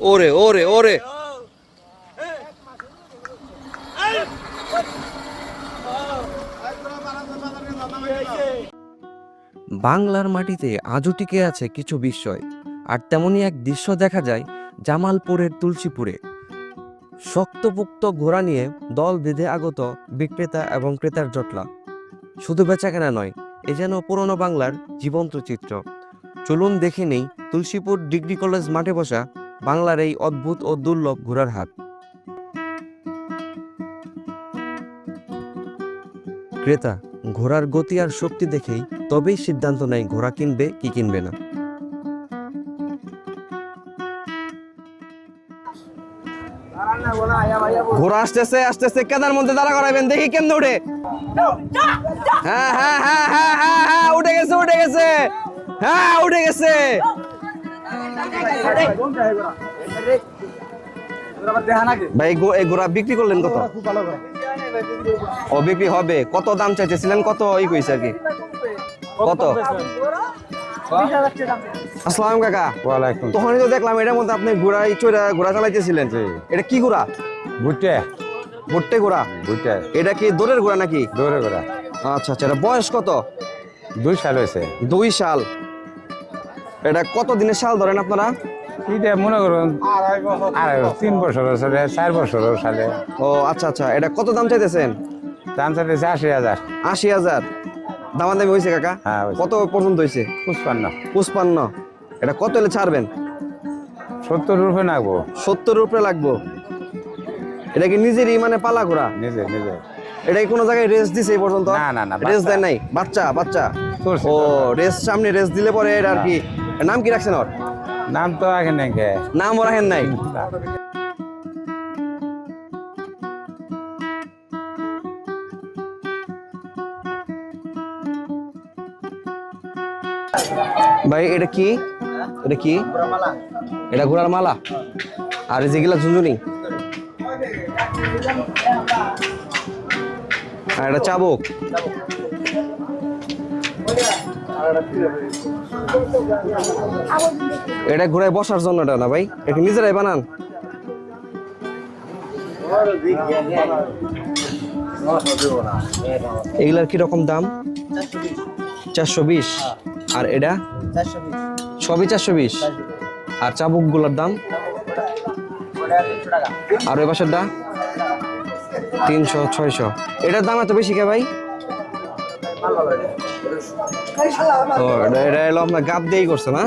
ওরে ওরে ওরে। বাংলার মাটিতে আজও টিকে আছে কিছু বিস্ময়, আর তেমনই এক দৃশ্য দেখা যায় জামালপুরের তুলসীপুরে। শক্তপুক্ত ঘোড়া নিয়ে দল বেঁধে আগত বিক্রেতা এবং ক্রেতার জটলা। শুধু বেচাকেনা নয়, এ যেন পুরনো বাংলার জীবন্ত চিত্র। চলুন দেখে নেই তুলসীপুর ডিগ্রি কলেজ মাঠে বসা বাংলার এই অদ্ভুত ও দুর্লভ ঘোড়ার হাট ক্রেতা, ঘোড়ার গতি আর শক্তি দেখেই তবেই সিদ্ধান্ত নেয় ঘোড়া কিনবে কি কিনবে না। ঘোড়া আসতেছে আসতেছে, কেদার মধ্যে দাঁড়া করাবেন, দেখি উঠে হ্যাঁ হ্যাঁ হ্যাঁ হ্যাঁ হ্যাঁ হ্যাঁ উঠে গেছে উঠে গেছে। হ্যাঁ উঠে গেছে। ভাই এই ঘোড়া বিক্রি করলেন কত? ও বিক্রি হবে। কত দাম চাইতেছিলেন? কত ই কইছে আর কি? কত? আসসালাম কাকা। ওয়ালাইকুম। তখনই তো দেখলাম এটার মধ্যে আপনি ঘোড়া চড়া ঘোড়া চালাইতেছিলেন। এটা কি ঘোড়া ভুট্টে। ভুট্টে ঘোড়া ভুট্টে। এটা কি দৌড়ের ঘোড়া নাকি? দৌড়ে করা আচ্ছা আচ্ছা এটা বয়স কত? দুই সাল হয়েছে। দুই সাল। এটা কত দিনের সাল ধরেন আপনারা? এটা মনে করুন আড়াই তিন বছর সালে চার বছর সালে ও আচ্ছা আচ্ছা। এটা কত দাম চাইতেছেন? দাম চাইতেছে আশি হাজার। আশি হাজার। দামাদামি হয়েছে কাকা? হ্যাঁ, কত পর্যন্ত হয়েছে পুষ্পান্ন পুষ্পান্ন এটা কত হলে ছাড়বেন? সত্তর রুপে নাকবো। সত্তর উপরে লাগবো। এটা কি নিজেরই মানে পালা ঘোরা নিজে নিজে এটা কি কোনো জায়গায় রেস দিছে এই পর্যন্ত? না, না, না, রেস বাচ্চা। দেয় নাই? বাচ্চা বাচ্চা। ও চলছে। রেস সামনে রেস দিলে পরে এটা আর কি নাম কি রাখছেন ওর? নাম তো আগে নেই কে? নাম রাখেন নাই? ভাই এটা কি? এটা কি? এটা ঘোড়ার মালা। আর এই যেগুলা ঝুনঝুনি। আর এটা চাবুক। এটা ঘোড়ায় বসার জন্য এটা না ভাই? এটা নিজেরাই বানান? এগুলার কি রকম দাম? চারশো বিশ। আর এটা? সবই চারশো বিশ। আর চাবুকগুলার দাম? আর ওই পাশেরটা? তিনশো, ছয়শো। এটার দাম এত বেশি কে ভাই? ও এটা এটা এলো আপনার গাপ দিয়েই করছে না